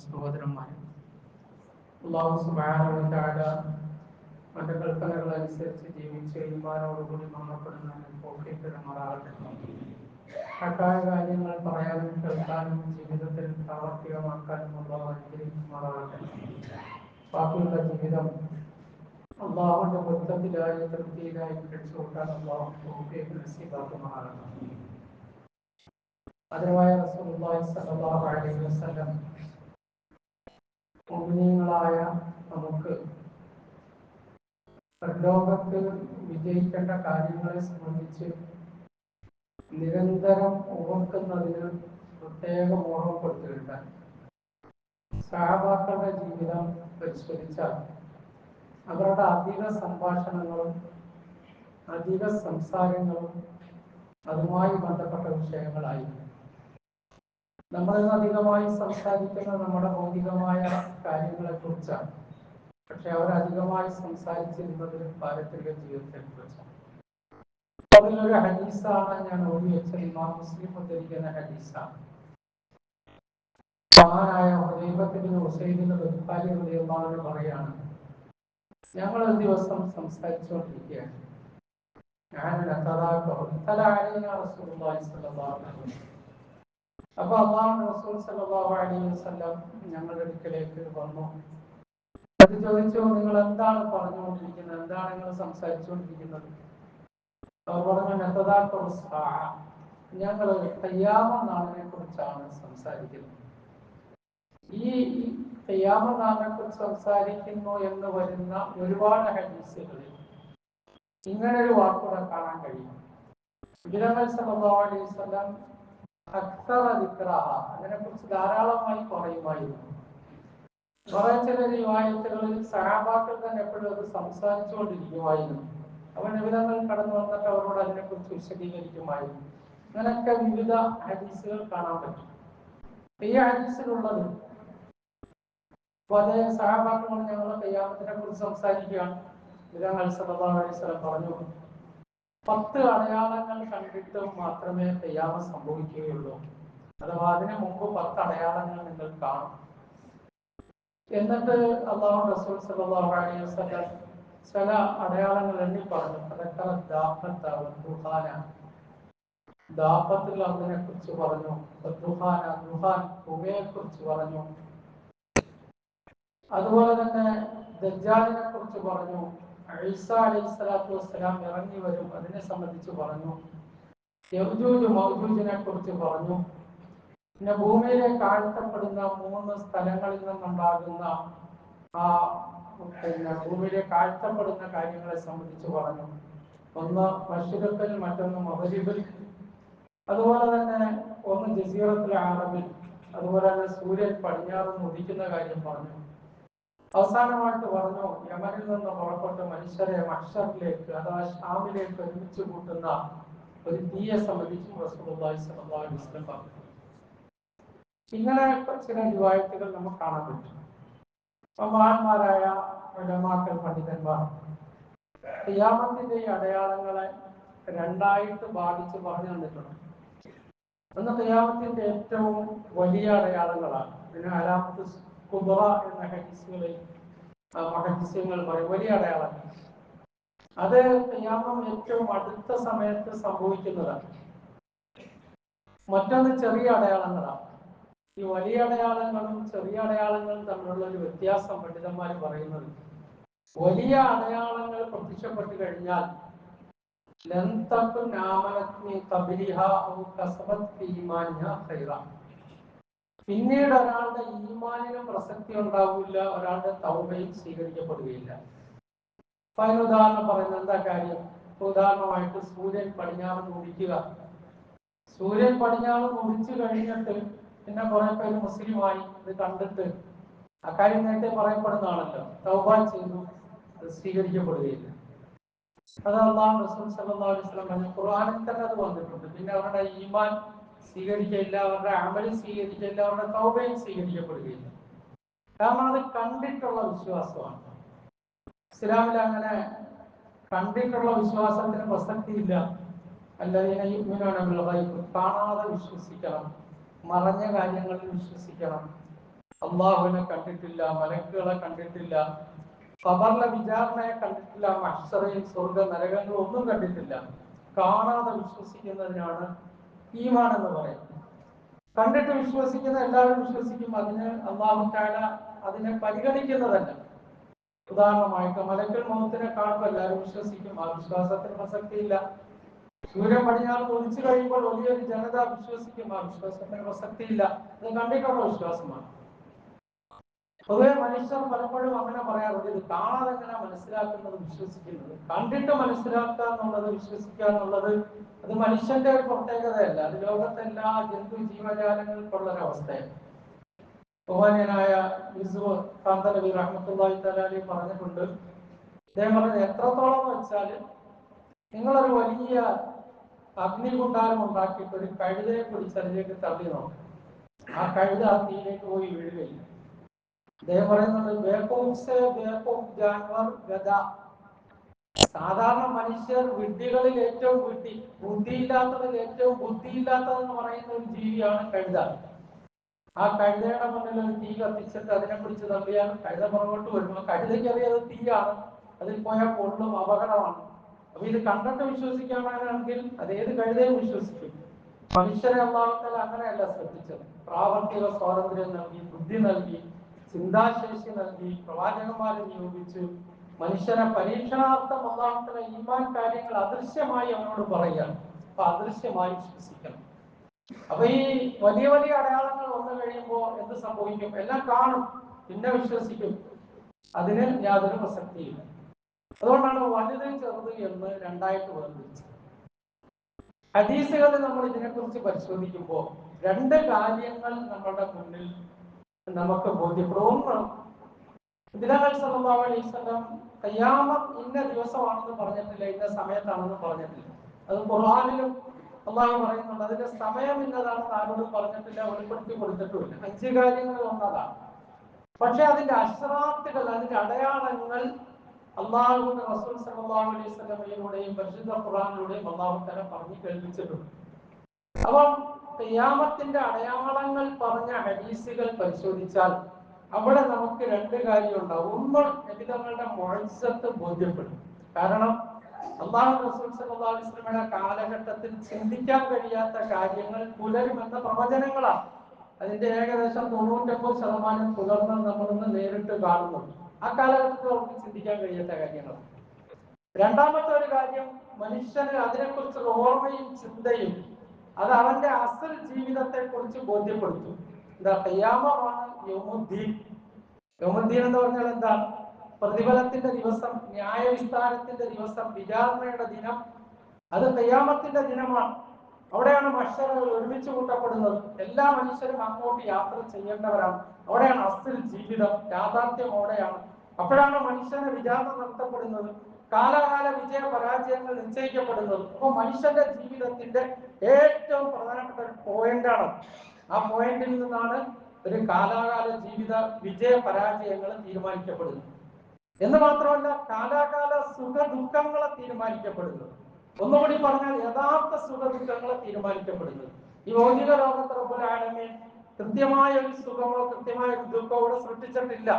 സഹോദരന്മാരെ. അള്ളാഹു സുബാന മറ്റു കൽപ്പനകൾ അനുസരിച്ച് ജീവിച്ച് ഈമാനോടുകൂടി മരണപ്പെടുന്ന പോക്കിത്തരമാറാകട്ടെ ഹക്കായ കാര്യങ്ങൾ പറയാനും കേൾക്കാനും ജീവിതത്തിൽ പ്രാവർത്തികമാക്കാനും അള്ളാഹു അനുഗ്രഹിക്കുമാറാകട്ടെ. ബാക്കിയുള്ള ജീവിതം അള്ളാഹുന്റെ വൃത്തത്തിലായി തൃപ്തിയിലായി പിടിച്ചുകൊണ്ടാൻ അള്ളാഹു തോഫിയൊക്കെ നസീബാക്കുമാറാകട്ടെ. അതിനുമായ റസൂലുള്ളാഹി സ്വല്ലല്ലാഹു അലൈഹി വസല്ലം മുഅ്മിനീങ്ങളായ നമുക്ക് ലോകത്ത് വിജയിക്കേണ്ട കാര്യങ്ങളെ സംബന്ധിച്ച് നിരന്തരം ഓർക്കുന്നതിന് പ്രത്യേകം ഓർമ്മപ്പെടുത്തിയിട്ടുണ്ട് സഹാബാക്കളുടെ ജീവിതം പരിശോധിച്ചാൽ അവരുടെ അധിക സംഭാഷണങ്ങളും അധിക സംസാരങ്ങളും അതുമായി ബന്ധപ്പെട്ട വിഷയങ്ങളായിരുന്നു. നമ്മളിന്ന് അധികമായി സംസാരിക്കുന്നത് നമ്മുടെ ഭൗതികമായ കാര്യങ്ങളെ കുറിച്ചാണ് പക്ഷെ അവർ അധികമായി സംസാരിച്ചിരുന്നത് പാരത്രിക ജീവിതത്തെ കുറിച്ചാണ് അതിലൊരു ഹദീസാണ് ഞാൻ ഓടി വെച്ച ഇമാം മുസ്ലിം ഉദ്ധരിക്കുന്ന ഹദീസാണ് മഹാനായ ഹുദൈബത്തിന് ഹുസൈദിന് ബുഖാരി റളിയല്ലാഹു പറയാണ് ഞങ്ങൾ ഒരു ദിവസം സംസാരിച്ചുകൊണ്ടിരിക്കുകയാണ് ഞാൻ റസൂലുള്ളാഹി സ്വല്ലല്ലാഹു അലൈഹി വസല്ലം അപ്പൊ അള്ളാഹു റസൂൽ സല്ലല്ലാഹു അലൈഹി വസല്ലം ഞങ്ങളുടെ അടുക്കലേക്ക് വന്നു. അത് ചോദിച്ചു നിങ്ങൾ എന്താണ് പറഞ്ഞുകൊണ്ടിരിക്കുന്നത്? എന്താണ് നിങ്ങൾ സംസാരിച്ചുകൊണ്ടിരിക്കുന്നത്? അവർ പറഞ്ഞു "നതദാക്കറു സ്സാഅ." ഞങ്ങൾ ഖിയാമ നാളിനെ കുറിച്ചാണ് സംസാരിക്കുന്നത്. ഈ തയ്യാമ നാളിനെ കുറിച്ച് സംസാരിക്കുന്നു എന്ന് വരുന്ന ഒരുപാട് ഹദീസുകളിൽ ഇങ്ങനെ ഒരു വാക്കുകൂടെ കാണാൻ കഴിയും. വസല്ലം അക്സറ ദിക്റഹ അതിനെ കുറിച്ച് ധാരാളമായി പറയുമായിരുന്നു. കുറെ ചില റിവായത്തുകളിൽ സഹാബാക്കൾ തന്നെ എപ്പോഴും അത് സംസാരിച്ചുകൊണ്ടിരിക്കുമായിരുന്നു. അവൻ വിവിധങ്ങൾ കടന്നു വന്നിട്ട് അവരോട് അതിനെക്കുറിച്ച് വിശദീകരിക്കുമായിരുന്നു. അങ്ങനെയൊക്കെ വിവിധ ഹദീസുകൾ കാണാൻ പറ്റും. ഈ ഹദീസിലുള്ളത് അപ്പൊ അത് സഹാബാക്കൾ ഞങ്ങൾ കയ്യാമത്തിനെ കുറിച്ച് സംസാരിക്കുകയാണ്. വിധങ്ങൾ വസല്ലം പറഞ്ഞു പത്ത് അടയാളങ്ങൾ കണ്ടിട്ട് മാത്രമേ കയ്യാമ സംഭവിക്കുകയുള്ളൂ. അഥവാ അതിനു മുമ്പ് പത്ത് അടയാളങ്ങൾ നിങ്ങൾ കാണും. എന്നിട്ട് അള്ളാഹു റസൂൽ സല്ലല്ലാഹു അലൈഹി വസല്ലം ചില അടയാളങ്ങൾ എണ്ണി പറഞ്ഞു. അതൊക്കെ ദാഹത്തിൽ അതിനെ കുറിച്ച് പറഞ്ഞു. ദുഹാന ദുഹാൻ പുകയെ കുറിച്ച് പറഞ്ഞു. അതുപോലെ തന്നെ ദജ്ജാലിനെ കുറിച്ച് പറഞ്ഞു. ഈസ അലൈഹി സ്വലാത്തു വസ്സലാം ഇറങ്ങി വരും. അതിനെ സംബന്ധിച്ച് പറഞ്ഞു. യൗജൂജ് കുറിച്ച് പറഞ്ഞു. പിന്നെ ഭൂമിയിലെ ആഴ്ത്തപ്പെടുന്ന മൂന്ന് സ്ഥലങ്ങളിൽ നിന്നുണ്ടാകുന്ന ആ പിന്നെ ഭൂമിയിലെ ആഴ്ത്തപ്പെടുന്ന കാര്യങ്ങളെ സംബന്ധിച്ച് പറഞ്ഞു. ഒന്ന് മഷിരത്തിൽ മറ്റൊന്ന് മഹരിബിൽ അതുപോലെ തന്നെ ഒന്ന് ജസീറത്തിൽ ആറബിൽ. അതുപോലെ തന്നെ സൂര്യൻ പടിഞ്ഞാറ് ഉദിക്കുന്ന കാര്യം പറഞ്ഞു. അവസാനമായിട്ട് പറഞ്ഞു യമനിൽ നിന്ന് പുറപ്പെട്ട് മനുഷ്യരെ മഷറിലേക്ക് അഥവാ ഷാമിലേക്ക് ഒരുമിച്ച് കൂട്ടുന്ന ഒരു തീയെ സംബന്ധിച്ചും റസൂലുള്ളാഹി അലൈഹി വസല്ലം പറഞ്ഞു. ഇങ്ങനെ ചില രൂപായത്തുകൾ നമുക്ക് കാണാൻ പറ്റും. മഹാന്മാരായ ഇടമാക്കൽ പണ്ഡിതന്മാർ യാമത്തിന്റെ അടയാളങ്ങളെ രണ്ടായിട്ട് ബാധിച്ച് പറഞ്ഞു തന്നിട്ടുണ്ട്. ഒന്ന് ഖിയാമത്തിന്റെ ഏറ്റവും വലിയ അടയാളങ്ങളാണ്. പിന്നെ അലാമത്ത് കുബറ എന്ന ഹദീസുകളിൽ ഹദീസുകൾ പറയും വലിയ അടയാളങ്ങൾ. അത് ഖിയാമം ഏറ്റവും അടുത്ത സമയത്ത് സംഭവിക്കുന്നതാണ്. മറ്റൊന്ന് ചെറിയ അടയാളങ്ങളാണ്. ഈ വലിയ അടയാളങ്ങളും ചെറിയ അടയാളങ്ങളും തമ്മിലുള്ള ഒരു വ്യത്യാസം പണ്ഡിതന്മാർ പറയുന്നത് വലിയ അടയാളങ്ങൾ പ്രത്യക്ഷപ്പെട്ടു കഴിഞ്ഞാൽ ലന്തക്കും തകുൻ തബിലിഹ ഖബലിഹ ഔ കസബത് ഫീ ഖൈറ. പിന്നീട് ഒരാളുടെ ഈമാനിന് പ്രസക്തി ഉണ്ടാവില്ല ഒരാളുടെ തൗബയും സ്വീകരിക്കപ്പെടുകയില്ല. അതിന് ഉദാഹരണം പറയുന്നത് എന്താ കാര്യം? ഉദാഹരണമായിട്ട് സൂര്യൻ പടിഞ്ഞാറ് മുടിക്കുക സൂര്യൻ പടിഞ്ഞാറ് മുടിച്ചു കഴിഞ്ഞിട്ട് പിന്നെ കുറെ പേര് മുസ്ലിമായി ഇത് കണ്ടിട്ട് അക്കാര്യം നേരത്തെ പറയപ്പെടുന്നതാണല്ലോ. തൗബ ചെയ്യുന്നു അത് സ്വീകരിക്കപ്പെടുകയില്ല. അത് അള്ളാഹു റസൂൽ അലൈഹി ഖുർആനിൽ തന്നെ അത് വന്നിട്ടുണ്ട്. പിന്നെ അവരുടെ ഈമാൻ സ്വീകരിക്കില്ല അവരുടെ അമൽ സ്വീകരിക്കില്ല അവരുടെ തൗബയും സ്വീകരിക്കപ്പെടുകയില്ല കാരണം അത് കണ്ടിട്ടുള്ള വിശ്വാസമാണ്. ഇസ്ലാമിൽ അങ്ങനെ കണ്ടിട്ടുള്ള വിശ്വാസത്തിന് പ്രസക്തിയില്ല. യുഗ്മിനാണ് കാണാതെ വിശ്വസിക്കണം. മറഞ്ഞ കാര്യങ്ങളിൽ വിശ്വസിക്കണം. അള്ളാഹുവിനെ കണ്ടിട്ടില്ല മലക്കുകളെ കണ്ടിട്ടില്ല ഖബറിലെ വിചാരണയെ കണ്ടിട്ടില്ല മഹ്സറയും സ്വർഗ നരകങ്ങളും ഒന്നും കണ്ടിട്ടില്ല. കാണാതെ വിശ്വസിക്കുന്നതിനാണ് ഈമാൻ എന്ന് പറയുന്നത് കണ്ടിട്ട് വിശ്വസിക്കുന്ന എല്ലാവരും വിശ്വസിക്കും. അതിന് അള്ളാഹു അതിനെ പരിഗണിക്കുന്നതല്ല. ഉദാഹരണമായിട്ട് മലക്കൽ മോഹത്തിനെ കാണുമ്പോൾ എല്ലാവരും വിശ്വസിക്കും. ആ വിശ്വാസത്തിന് പ്രസക്തിയില്ല. സൂര്യൻ പടിഞ്ഞാറ് ഒളിച്ചു കഴിയുമ്പോൾ വലിയൊരു ജനത വിശ്വസിക്കും. ആ വിശ്വാസത്തിന് പ്രസക്തിയില്ല. അത് കണ്ടിട്ടുള്ള വിശ്വാസമാണ്. പൊതുവെ മനുഷ്യർ പലപ്പോഴും അങ്ങനെ പറയാറുണ്ട് ഇത് കാണാതെ എങ്ങനെ മനസ്സിലാക്കുന്നത് വിശ്വസിക്കുന്നത്? കണ്ടിട്ട് മനസ്സിലാക്കുക എന്നുള്ളത് വിശ്വസിക്കുക എന്നുള്ളത് അത് മനുഷ്യന്റെ ഒരു പ്രത്യേകതയല്ല. അത് ലോകത്തെ എല്ലാ ജന്തു ജീവജാലങ്ങൾക്കുള്ള ഒരു അവസ്ഥയാണ് ബഹുമാന്യനായ യൂസുഫ് കാന്തലവി റഹ്മത്തുള്ളാഹി തലാലി പറഞ്ഞിട്ടുണ്ട് അദ്ദേഹം പറഞ്ഞത് എത്രത്തോളം വെച്ചാൽ നിങ്ങളൊരു വലിയ അഗ്നികുണ്ടാരം ഉണ്ടാക്കിയിട്ട് ഒരു കഴുതയെ പിടിച്ച് തള്ളി നോക്കും. ആ കഴുത ആ തീയിലേക്ക് പോയി വീഴുകയില്ല. അദ്ദേഹം പറയുന്നത് ബേക്കോഫ് സേ ജാനവർ ഗദ സാധാരണ മനുഷ്യർ വിഡ്ഢികളിൽ ഏറ്റവും വിഡ്ഢി ബുദ്ധിയില്ലാത്തതിൽ ഏറ്റവും ബുദ്ധിയില്ലാത്തതെന്ന് പറയുന്ന ഒരു ജീവിയാണ് കഴുത. ആ കഴുതയുടെ മുന്നിൽ ഒരു തീ കത്തിച്ചിട്ട് അതിനെ പിടിച്ച് തള്ളിയാൽ കഴുത പുറകോട്ട് വരുമ്പോൾ കഴുതയ്ക്ക് അറിയാതെ തീയാണ്. അതിൽ പോയാൽ പൊള്ളും അപകടമാണ്. അപ്പൊ ഇത് കണ്ടിട്ട് വിശ്വസിക്കാനാണെങ്കിൽ അത് ഏത് കഴുതയും വിശ്വസിക്കും. മനുഷ്യരെ ഒന്നാമത്തെ അങ്ങനെയല്ല ശ്രദ്ധിച്ചത്. പ്രാവർത്തിക സ്വാതന്ത്ര്യം നൽകി ബുദ്ധി നൽകി ചിന്താശേഷി നൽകി പ്രവാചകന്മാരെ നിയോഗിച്ചു മനുഷ്യനെ പരീക്ഷണാർത്ഥം അള്ളാഹുത്തല ഈമാൻ കാര്യങ്ങൾ അദൃശ്യമായി അവനോട് പറയുകയാണ് അപ്പൊ അദൃശ്യമായി വിശ്വസിക്കണം. അപ്പൊ ഈ വലിയ വലിയ അടയാളങ്ങൾ വന്നു കഴിയുമ്പോൾ എന്ത് സംഭവിക്കും? എല്ലാം കാണും. പിന്നെ വിശ്വസിക്കും. അതിന് യാതൊരു പ്രസക്തിയില്ല. അതുകൊണ്ടാണ് വലുത് ചെറുത് എന്ന് രണ്ടായിട്ട് വേർതിരിച്ചത്. ഹദീസുകളിൽ നമ്മൾ ഇതിനെക്കുറിച്ച് പരിശോധിക്കുമ്പോൾ രണ്ട് കാര്യങ്ങൾ നമ്മളുടെ മുന്നിൽ നമുക്ക് അലൈഹി വസല്ലം ഖിയാമത്ത് ഇന്ന ദിവസമാണെന്ന് പറഞ്ഞിട്ടില്ല ഇന്ന സമയത്താണെന്ന് പറഞ്ഞിട്ടില്ല. അത് ഖുർആാനിലും അള്ളാഹു പറയുന്നുണ്ട്. അതിന്റെ സമയം ഇന്നതാണെന്ന് ആരോടും പറഞ്ഞിട്ടില്ല വെളിപ്പെടുത്തി കൊടുത്തിട്ടുമില്ല. അഞ്ച് കാര്യങ്ങൾ ഒന്നതാണ് പക്ഷെ അതിന്റെ അശ്രാത്തുകൾ അതിന്റെ അടയാളങ്ങൾ അള്ളാഹുവിന്റെ റസൂൽ സല്ലല്ലാഹു അലൈഹി സ്വലമയിലൂടെയും പരിശുദ്ധ ഖുറാനിലൂടെയും അള്ളാഹു തല പറഞ്ഞു കേൾപ്പിച്ചിട്ടുണ്ട്. അപ്പം ഖിയാമത്തിന്റെ അടയാളങ്ങൾ പറഞ്ഞ ഹദീസുകൾ പരിശോധിച്ചാൽ അവിടെ നമുക്ക് രണ്ട് കാര്യമുണ്ടാവും. ഒന്ന് നബിതങ്ങളുടെ മോഴ്സത്ത് ബോധ്യപ്പെടും. കാരണം അള്ളാഹു റസൂൽ കാലഘട്ടത്തിൽ ചിന്തിക്കാൻ കഴിയാത്ത കാര്യങ്ങൾ പുലരുമെന്ന പ്രവചനങ്ങളാണ്. അതിന്റെ ഏകദേശം തൊണ്ണൂറ്റൊമ്പത് ശതമാനം പുലർന്ന് നമ്മളിന്ന് നേരിട്ട് കാണുന്നു. ആ കാലഘട്ടത്തിൽ അവർക്ക് ചിന്തിക്കാൻ കഴിയാത്ത കാര്യങ്ങളാണ്. രണ്ടാമത്തെ ഒരു കാര്യം മനുഷ്യന് അതിനെക്കുറിച്ചുള്ള ഓർമ്മയും ചിന്തയും അത് അവന്റെ അസൽ ജീവിതത്തെ കുറിച്ച് ബോധ്യപ്പെടുത്തും. എന്താ കയ്യാമമാണ് യോമുദ്ദീൻ. യോമുദ്ദീൻ എന്ന് പറഞ്ഞാൽ എന്താ? പ്രതിഫലത്തിന്റെ ദിവസം ന്യായവിസ്താരത്തിന്റെ ദിവസം വിചാരണയുടെ ദിനം. അത് കയ്യാമത്തിന്റെ ദിനമാണ്. അവിടെയാണ് മഷറുകൾ ഒരുമിച്ച് കൂട്ടപ്പെടുന്നത്. എല്ലാ മനുഷ്യരും അങ്ങോട്ട് യാത്ര ചെയ്യേണ്ടവരാണ്. അവിടെയാണ് അസൽ ജീവിതം യാഥാർത്ഥ്യം അവിടെയാണ്. അപ്പോഴാണ് മനുഷ്യനെ വിചാരണ നടത്തപ്പെടുന്നത്. കാലാകാല വിജയ പരാജയങ്ങൾ നിശ്ചയിക്കപ്പെടുന്നത്. അപ്പൊ മനുഷ്യന്റെ ജീവിതത്തിന്റെ ഏറ്റവും പ്രധാനപ്പെട്ട ഒരു പോയിന്റാണ് ആ പോയിന്റിൽ നിന്നാണ് ഒരു കാലാകാല ജീവിത വിജയ പരാജയങ്ങൾ തീരുമാനിക്കപ്പെടുന്നത്. എന്ന് മാത്രമല്ല കാലാകാല സുഖ ദുഃഖങ്ങളെ തീരുമാനിക്കപ്പെടുന്നത്. ഒന്നുകൂടി പറഞ്ഞാൽ യഥാർത്ഥ സുഖ ദുഃഖങ്ങളെ തീരുമാനിക്കപ്പെടുന്നത്. ഈ ഭൗതിക ലോകത്ത് റബ്ബുലാലമീൻ കൃത്യമായ ഒരു സുഖമോ കൃത്യമായ ഒരു ദുഃഖമോ സൃഷ്ടിച്ചിട്ടില്ല.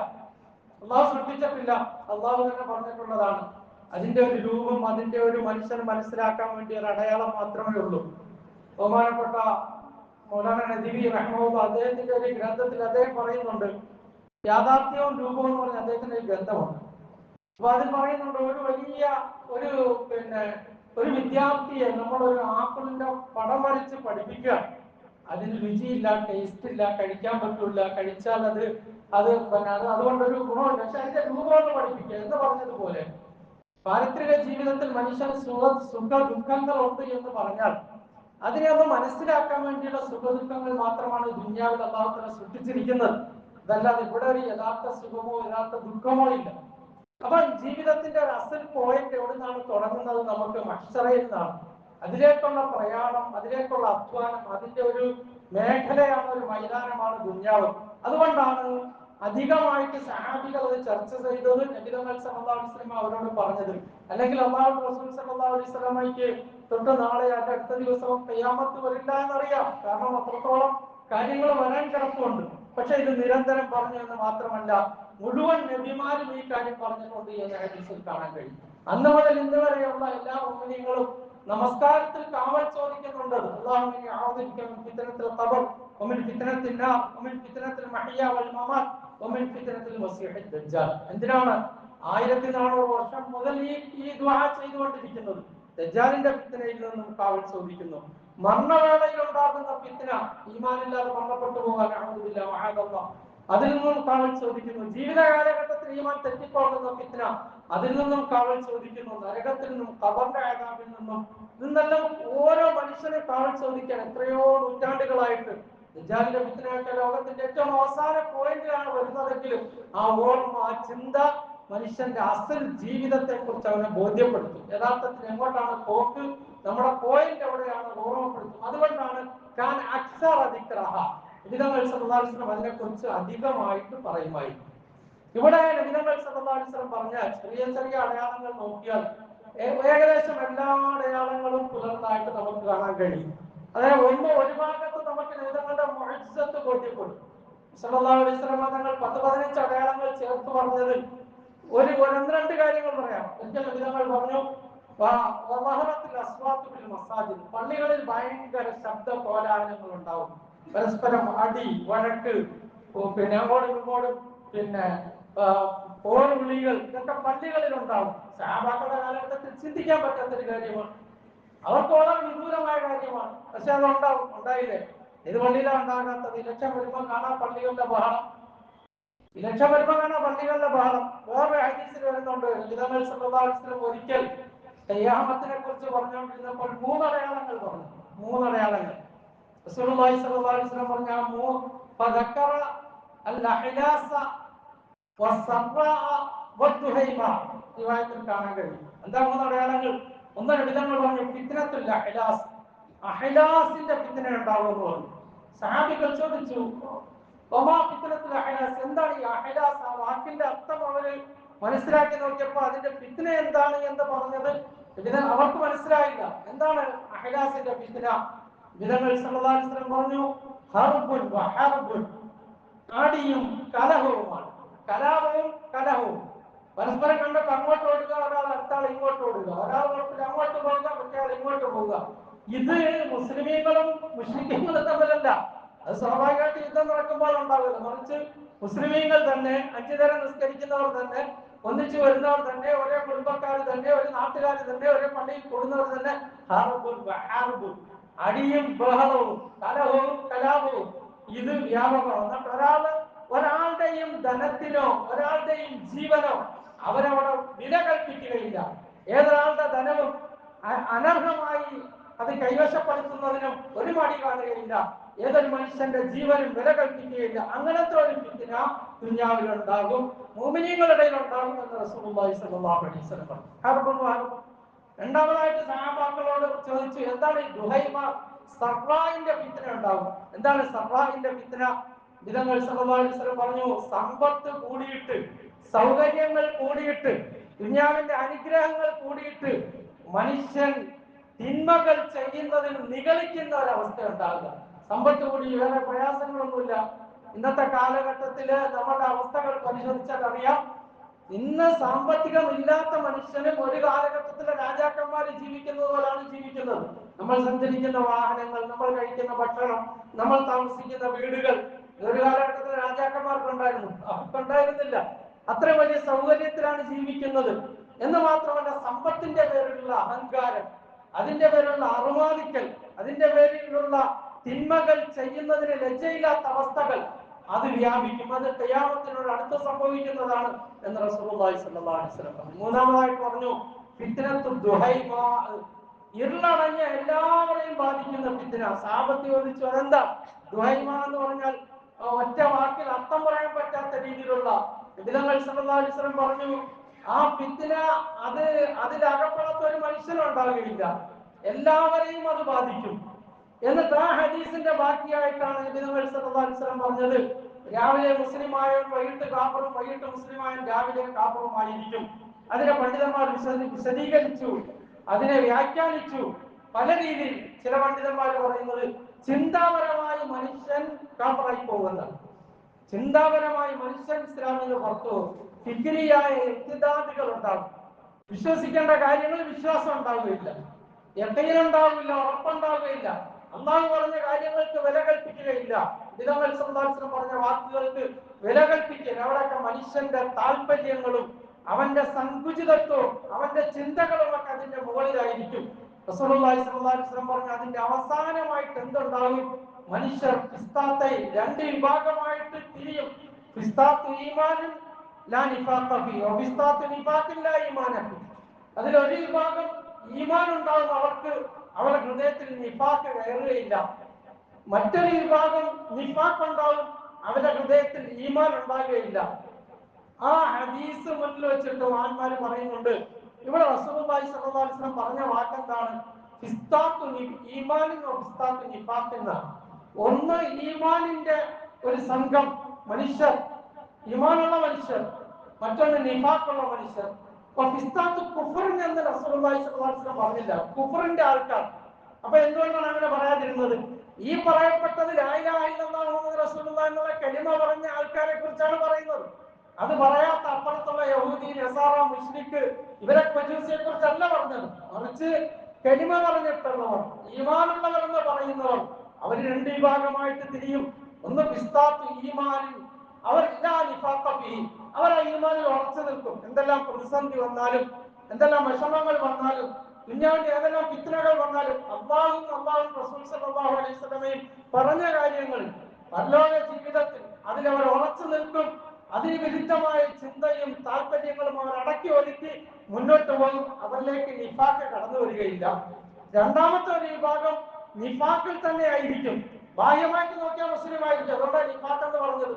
അള്ളാഹു സൃഷ്ടിച്ചിട്ടില്ല. അള്ളാഹു തന്നെ പറഞ്ഞിട്ടുള്ളതാണ്. അതിന്റെ ഒരു രൂപം അതിന്റെ ഒരു മനുഷ്യന് മനസ്സിലാക്കാൻ വേണ്ടി ഒരു അടയാളം മാത്രമേ ഉള്ളൂ. ബഹുമാനപ്പെട്ട അദ്ദേഹത്തിന്റെ ഒരു ഗ്രന്ഥത്തിൽ അദ്ദേഹം പറയുന്നുണ്ട് യാഥാർത്ഥ്യവും രൂപവും എന്ന് പറഞ്ഞ അദ്ദേഹത്തിന്റെ ഒരു ഗ്രന്ഥമുണ്ട് അപ്പൊ അതിൽ പറയുന്നുണ്ട് ഒരു വലിയ ഒരു പിന്നെ ഒരു വിദ്യാർത്ഥിയെ നമ്മൾ ഒരു ആപ്പിളിന്റെ പടം വരച്ച് പഠിപ്പിക്കുക. അതിന് രുചിയില്ല ടേസ്റ്റ് ഇല്ല കഴിക്കാൻ പറ്റില്ല കഴിച്ചാൽ അത് അത് പിന്നെ അത് അതുകൊണ്ടൊരു ഗുണമില്ല പക്ഷെ അതിന്റെ രൂപമെന്ന് പഠിപ്പിക്കുക. എന്ന് പറഞ്ഞതുപോലെ പാരിത്രിക ജീവിതത്തിൽ മനുഷ്യൻ സുഖ സുഖ ദുഃഖങ്ങളുണ്ട് എന്ന് പറഞ്ഞാൽ അതിനെ ഒന്ന് മനസ്സിലാക്കാൻ വേണ്ടിയുള്ള സുഖ ദുഃഖങ്ങൾ മാത്രമാണ് ദുന്യാവിൽ അള്ളാഹുത്തല സൃഷ്ടിച്ചിരിക്കുന്നത്. അതല്ലാതെ ഇവിടെ ഒരു യഥാർത്ഥ സുഖമോ യഥാർത്ഥ ദുഃഖമോ ഇല്ല. അപ്പൊ ജീവിതത്തിന്റെ ഒരു അസൽ പോയിന്റ് എവിടെ നിന്നാണ് തുടങ്ങുന്നത് നമുക്ക് മക്ഷറയിൽ നിന്നാണ്. അതിലേക്കുള്ള പ്രയാണം അതിലേക്കുള്ള അധ്വാനം അതിന്റെ ഒരു മേഖലയാണ് ഒരു മൈതാനമാണ് ദുന്യാവ്. അതുകൊണ്ടാണ് അധികമായിട്ട് സഹാബികൾ അത് ചർച്ച ചെയ്തത് നബിതങ്ങൾ സല്ലല്ലാഹു അലൈഹി വസല്ലം അവരോട് പറഞ്ഞത്. അല്ലെങ്കിൽ അള്ളാഹു റസൂൽ സല്ലല്ലാഹു അലൈഹി വസല്ലമയ്ക്ക് തൊട്ട് നാളെ അതിന്റെ അടുത്ത ദിവസം കയ്യാമത്ത് വരില്ല എന്നറിയാം. കാരണം അത്രത്തോളം കാര്യങ്ങൾ വരാൻ കിടപ്പുണ്ട്. പക്ഷെ ഇത് നിരന്തരം പറഞ്ഞു എന്ന് മാത്രമല്ല മുഴുവൻ നബിമാരും ഈ കാര്യം പറഞ്ഞിട്ടുണ്ട് എന്ന് ഹദീസിൽ കാണാൻ കഴിയും. അന്ന് മുതൽ ഇന്ന് വരെയുള്ള എല്ലാ മുഅ്മിനീങ്ങളും നമസ്കാരത്തിൽ കാവൽ ചോദിക്കുന്നുണ്ട്. അള്ളാഹുവിനെ അഊദുബിക മിൻ ഫിത്നത്തിൽ ഖബർ വമിൻ ഫിത്നത്തിൽ മഹിയ വൽ മമാത് എന്തിനാണ്? ആയിരത്തി നാനൂറ് വർഷം മുതൽ ഈ ഈ ദ്വാ ചെയ്തുകൊണ്ടിരിക്കുന്നത്. ദജ്ജാലിന്റെ നിന്ന് നമുക്ക് കാവൽ ചോദിക്കുന്നു. മരണവേളയിൽ ഉണ്ടാകുന്ന പിത്തന ഈമാനില്ലാതെ മരണപ്പെട്ടു പോകാൻ അഹമ്മദില്ല മഹാദല്ല അതിൽ നിന്നും കാവൽ ചോദിക്കുന്നു. ജീവിത കാലഘട്ടത്തിൽ ഈമാൻ തെറ്റിപ്പോകുന്ന പിത്തന അതിൽ നിന്നും കാവൽ ചോദിക്കുന്നു. നരകത്തിൽ നിന്നും കബറിന്റെ ആകാമിൽ നിന്നും നിന്നെല്ലാം ഓരോ മനുഷ്യനെ കാവൽ ചോദിക്കാൻ എത്രയോ നൂറ്റാണ്ടുകളായിട്ട് ദജ്ജാലിന്റെ ഫിത്നയൊക്കെ ലോകത്തിന്റെ ഏറ്റവും അവസാന പോയിന്റിലാണ് വരുന്നതെങ്കിലും ആ ഓർമ്മ ആ ചിന്ത മനുഷ്യന്റെ അസൽ ജീവിതത്തെ കുറിച്ച് അവനെ ബോധ്യപ്പെടുത്തും. യഥാർത്ഥത്തിൽ എങ്ങോട്ടാണ് പോക്ക്? നമ്മുടെ പോയിന്റ് എവിടെയാണ്? ഓർമ്മപ്പെടുത്തും. അതുകൊണ്ടാണ് കാൻ അക്സർ അതിക്രഹ വിധങ്ങൾ സമുദായം അതിനെ കുറിച്ച് അധികമായിട്ട് പറയുമായിരുന്നു ഇവിടെ നബിതങ്ങൾ സല്ലാസ്ലം പറഞ്ഞാൽ ചെറിയ ചെറിയ അടയാളങ്ങൾ നോക്കിയാൽ ഏകദേശം എല്ലാ അടയാളങ്ങളും പുലർന്നായിട്ട് നമുക്ക് കാണാൻ കഴിയും. അതായത് ഒന്ന് ഒരു ഭാഗത്ത് നമുക്ക് നേതാക്കളുടെ മുഴച്ചത്ത് കൂട്ടിക്കൊടുക്കും വസല്ലം തങ്ങൾ പത്ത് പതിനഞ്ച് അടയാളങ്ങൾ ചേർത്ത് പറഞ്ഞതിൽ ഒരു ഒന്ന് രണ്ട് കാര്യങ്ങൾ പറയാം. ഒരിക്കൽ വിധങ്ങൾ പറഞ്ഞു മസാജിദ്. പള്ളികളിൽ ഭയങ്കര ശബ്ദ കോലാഹലങ്ങൾ ഉണ്ടാവും. പരസ്പരം അടി വഴക്ക് പിന്നെ അങ്ങോട്ടും ഇങ്ങോട്ടും പിന്നെ പോർവിളികൾ ഇതൊക്കെ പള്ളികളിൽ ഉണ്ടാവും. സഹാബാക്കളുടെ കാലഘട്ടത്തിൽ ചിന്തിക്കാൻ പറ്റാത്തൊരു കാര്യമാണ്. അവർക്ക് വളരെ വിദൂരമായ കാര്യമാണ്. പക്ഷെ അത് ഉണ്ടാവും ഉണ്ടായില്ലേ? ഇത് പള്ളിയിലാണ് ഉണ്ടാകാത്തത്? ഇലക്ഷൻ വരുമ്പോൾ കാണാൻ പള്ളികളുടെ ബഹളം. ഇലക്ഷൻ വരുമ്പോൾ കാണാൻ പള്ളികളുടെ ബഹളം. വേറെ ഹദീസിൽ വരുന്നുണ്ട് സല്ലല്ലാഹു ഒരിക്കൽ തയ്യാമത്തിനെ കുറിച്ച് പറഞ്ഞുകൊണ്ടിരുന്നപ്പോൾ മൂന്നടയാളങ്ങൾ പറഞ്ഞു. മൂന്നടയാളങ്ങൾ. റസൂലുള്ളാഹി സ്വല്ലല്ലാഹു അലൈഹി വസല്ലം പറഞ്ഞ മൂ ഫദക്കറ അൽ അഹ്ലാസ വസ്സറാഅ വദ്ദുഹൈമ റിവായത്തിൽ കാണാൻ കഴിയും. എന്താ മൂന്ന് അടയാളങ്ങൾ ഒന്ന് വിധങ്ങൾ പറഞ്ഞു ഫിത്നത്തുൽ അഹ്ലാസ് അഹ്ലാസിന്റെ ഫിത്ന ഉണ്ടാവുമെന്ന് പറഞ്ഞു. സഹാബികൾ ചോദിച്ചു ഒമാ ഫിത്നത്തുൽ അഹ്ലാസ് എന്താണ് ഈ അഹ്ലാസ് ആ വാക്കിന്റെ അർത്ഥം അവർ മനസ്സിലാക്കി നോക്കിയപ്പോൾ അതിന്റെ ഫിത്ന എന്താണ് എന്ന് പറഞ്ഞത് ഇതിന് അവർക്ക് മനസ്സിലായില്ല. എന്താണ് അഹ്ലാസിന്റെ ഫിത്ന? വിധങ്ങൾ സല്ലല്ലാഹു പറഞ്ഞു ഹർബുൻ വഹർബുൻ ആടിയും കലഹവുമാണ്. കലാപവും കലഹവും. പരസ്പരം കണ്ടപ്പോൾ അങ്ങോട്ട് ഓടുക ഒരാൾ അടുത്താൾ ഇങ്ങോട്ട് ഓടുക ഒരാൾ കുഴപ്പമില്ല അങ്ങോട്ട് പോവുക മറ്റേ ഇങ്ങോട്ട് പോവുക. ഇത് മുസ്ലിമീങ്ങളും മുസ്ലിങ്ങളും തമ്മിലല്ല. അത് സ്വാഭാവികമായിട്ട് യുദ്ധം നടക്കുമ്പോൾ ഉണ്ടാവില്ല മറിച്ച് മുസ്ലിമീങ്ങൾ തന്നെ അഞ്ചു നിസ്കരിക്കുന്നവർ തന്നെ ഒന്നിച്ചു വരുന്നവർ തന്നെ ഒരേ കുടുംബക്കാർ തന്നെ ഒരു നാട്ടുകാർ തന്നെ ഒരേ പള്ളിയിൽ കൂടുന്നവർ തന്നെ അടിയും ബഹളവും കലഹവും കലാപവും. ഇത് വ്യാപകമാണ്. എന്നിട്ട് ഒരാൾ ഒരാളുടെയും ധനത്തിനോ ഒരാളുടെയും ജീവനോ അവരവിടെ വില കൽപ്പിക്കുകയില്ല ഏതൊരാളുടെ ധനവും അനർഹമായി അത് കൈവശപ്പെടുത്തുന്നതിനും ഒരു മടി കാണുകയില്ല. ഏതൊരു മനുഷ്യന്റെ ജീവനും വില കൽപ്പിക്കുകയില്ല അങ്ങനത്തെ ഒരു ഫിത്തിന ദുനിയാവിൽ ഉണ്ടാകും മോമിനിയങ്ങളുടെ ഉണ്ടാകും എന്ന് റസൂലുള്ളാഹി അലൈഹി വസല്ലം. രണ്ടാമതായിട്ട് സഹാബാക്കളോട് ചോദിച്ചു എന്താണ് ഈ ദുഹൈമ? സറായിന്റെ ഫിത്തന ഉണ്ടാവും എന്താണ് സറായിന്റെ ഫിത്തന? വിധങ്ങൾ സല്ലല്ലാഹു പറഞ്ഞു സമ്പത്ത് കൂടിയിട്ട് സൗകര്യങ്ങൾ കൂടിയിട്ട് ദുനിയാവിന്റെ അനുഗ്രഹങ്ങൾ കൂടിയിട്ട് മനുഷ്യൻ തിന്മകൾ ചെയ്യുന്നതിന് നിഗളിക്കുന്ന ഒരവസ്ഥ ഉണ്ടാകുക സമ്പത്ത് കൂടി വേറെ പ്രയാസങ്ങളൊന്നുമില്ല. ഇന്നത്തെ കാലഘട്ടത്തിൽ നമ്മുടെ അവസ്ഥകൾ പരിശോധിച്ചാൽ അറിയാം. ഇന്ന് സാമ്പത്തികമില്ലാത്ത മനുഷ്യനും ഒരു കാലഘട്ടത്തിലെ രാജാക്കന്മാർ ജീവിക്കുന്നത് പോലാണ് ജീവിക്കുന്നത്. നമ്മൾ സഞ്ചരിക്കുന്ന വാഹനങ്ങൾ നമ്മൾ കഴിക്കുന്ന ഭക്ഷണം നമ്മൾ താമസിക്കുന്ന വീടുകൾ ഒരു കാലഘട്ടത്തിലെ കാലഘട്ടത്തിൽ അവർക്ക് അവർക്കുണ്ടായിരുന്നില്ല. അത്ര വലിയ സൗകര്യത്തിലാണ് ജീവിക്കുന്നത്. എന്ന് മാത്രമല്ല സമ്പത്തിന്റെ പേരിലുള്ള അഹങ്കാരം അതിന്റെ പേരിലുള്ള അറുമാദിക്കൽ അതിന്റെ പേരിലുള്ള തിന്മകൾ ചെയ്യുന്നതിന് ലജ്ജയില്ലാത്ത അവസ്ഥകൾ അത് വ്യാപിക്കും. അത് തയ്യാമത്തിനോട് അടുത്ത് സംഭവിക്കുന്നതാണ് എന്ന് പറഞ്ഞു. മൂന്നാമതായിട്ട് പറഞ്ഞു ഫിത്നത്തു ദുഹൈമാ ഇരുളടഞ്ഞ എല്ലാവരെയും ബാധിക്കുന്ന ഫിത്ന. സാപത്തി ചോദിച്ചു അതെന്താ? ദുഹൈമ എന്ന് പറഞ്ഞാൽ ഒറ്റ വാക്കിൽ അർത്ഥം പറയാൻ പറ്റാത്ത രീതിയിലുള്ള വസല്ലം പറഞ്ഞു ആ ഫിത്ന അത് അതിൽ അകപ്പെടാത്ത ഒരു മനുഷ്യനുണ്ടാകുകയില്ല എല്ലാവരെയും അത് ബാധിക്കും. എന്നിട്ട് ആ ഹദീസിന്റെ ബാക്കിയായിട്ടാണ് നബിതങ്ങൾ പറഞ്ഞത് രാവിലെ മുസ്ലിമായവൻ വൈകിട്ട് കാപ്പറും വൈകിട്ട് മുസ്ലിമായൻ രാവിലെ കാപ്പറുമായിരിക്കും അതിനെ പണ്ഡിതന്മാർ വിശദീ- വിശദീകരിച്ചു അതിനെ വ്യാഖ്യാനിച്ചു. പല രീതിയിൽ ചില പണ്ഡിതന്മാർ പറയുന്നത് ചിന്താപരമായി മനുഷ്യൻ കാപ്പറായി പോകുന്നതാണ്. ചിന്താപരമായി മനുഷ്യൻ ഇസ്ലാമിന് പുറത്തു ഡിഗ്രിയായ എത്തിദാദികൾ ഉണ്ടാകും വിശ്വസിക്കേണ്ട കാര്യങ്ങളിൽ വിശ്വാസം ഉണ്ടാവുകയില്ല. എട്ടയിലുണ്ടാവില്ല ഉറപ്പുണ്ടാവുകയില്ല. അള്ളാഹു പറഞ്ഞ കാര്യങ്ങൾക്ക് വില കൽപ്പിക്കുകയില്ല. സന്ദാസം പറഞ്ഞ വാക്കുകൾക്ക് വില കൽപ്പിക്കുക അവിടെയൊക്കെ മനുഷ്യന്റെ താല്പര്യങ്ങളും അവന്റെ സങ്കുചിതത്വവും അവന്റെ ചിന്തകളും ഒക്കെ അതിന്റെ മുകളിലായിരിക്കും. റസൂലുള്ളാഹി സ്വല്ലല്ലാഹു അലൈഹി അതിന്റെ അവസാനമായിട്ട് എന്തുണ്ടാകും? മനുഷ്യർ ക്രിസ്താത്തെ രണ്ട് വിഭാഗമായിട്ട് തിരിയും. ക്രിസ്താത്തു ഈമാനും നിഫാഖ ഈമാന അതിലൊരു വിഭാഗം ഈമാൻ ഉണ്ടാകും അവർക്ക് അവരുടെ ഹൃദയത്തിൽ നിഫാക്ക് കയറുകയില്ല. മറ്റൊരു വിഭാഗം നിഫാക്ക് ഉണ്ടാകും അവരുടെ ഹൃദയത്തിൽ ഈമാൻ ഉണ്ടാകുകയില്ല. ആ ഹദീസ് മുന്നിൽ വെച്ചിട്ട് മഹാന്മാര് പറയുന്നുണ്ട് ഇവിടെ അലൈഹി വസല്ലം പറഞ്ഞ വാക്കെന്താണ്? ഫിസ്താത്തു നി- ഈമാനിൻ വ ഫിസ്താത്തു നിഫാഖ് എന്നാണ്. ഒന്ന് ഈമാനിന്റെ ഒരു സംഘം മനുഷ്യർ. ഈമാനുള്ള മനുഷ്യർ മറ്റൊന്ന് നിഫാക്കുള്ള മനുഷ്യർ. റസൂലുള്ളാഹി സ്വല്ലല്ലാഹു അലൈഹി വസല്ലം പറഞ്ഞില്ല. കുഫറിന്റെ ആൾക്കാർ. അപ്പൊ എന്തുകൊണ്ടാണ് അങ്ങനെ പറയാതിരുന്നത്? ഈ പറയപ്പെട്ടത് മുഹമ്മദ് റസൂലുള്ളാഹി എന്നുള്ള കലിമ പറഞ്ഞ ആൾക്കാരെ കുറിച്ചാണ് പറയുന്നത്. അത് പറയാത്ത അപ്പുറത്തുള്ള യഹൂദി നസാറ മുസ്ലിക്ക് ഇവരെ മജൂസിയെ കുറിച്ചല്ല പറഞ്ഞത്. മറിച്ച് കലിമ പറഞ്ഞിട്ടുള്ളവർ ഈമാനുള്ളവർ എന്ന് പറയുന്നവർ അവർ രണ്ട് വിഭാഗമായിട്ട് തിരിയും. ഒന്ന് ഈമാനിൽ അവർ. അവർ ആ ഈമാനിൽ ഉറച്ചു നിൽക്കും. എന്തെല്ലാം പ്രതിസന്ധി വന്നാലും എന്തെല്ലാം വിഷമങ്ങൾ വന്നാലും കുഞ്ഞാണ്ട് ഏതെല്ലാം പിത്തനകൾ വന്നാലും അള്ളാഹും അള്ളാഹും റസൂൽ അലൈഹി പറഞ്ഞ കാര്യങ്ങൾ പരലോക ജീവിതത്തിൽ അതിലവർ ഉറച്ചു നിൽക്കും. അതിന് വിരുദ്ധമായ ചിന്തയും താല്പര്യങ്ങളും അവർ അടക്കി ഒതുക്കി മുന്നോട്ട് പോകും അവരിലേക്ക് നിഫാക്ക് കടന്നു വരികയില്ല. രണ്ടാമത്തെ ഒരു വിഭാഗം നിഫാക്കിൽ തന്നെ ആയിരിക്കും. ബാഹ്യമായിട്ട് നോക്കിയാൽ മുസ്ലിം ആയിരിക്കും അതുകൊണ്ടാണ് നിഫാക്ക് എന്ന് പറഞ്ഞത്.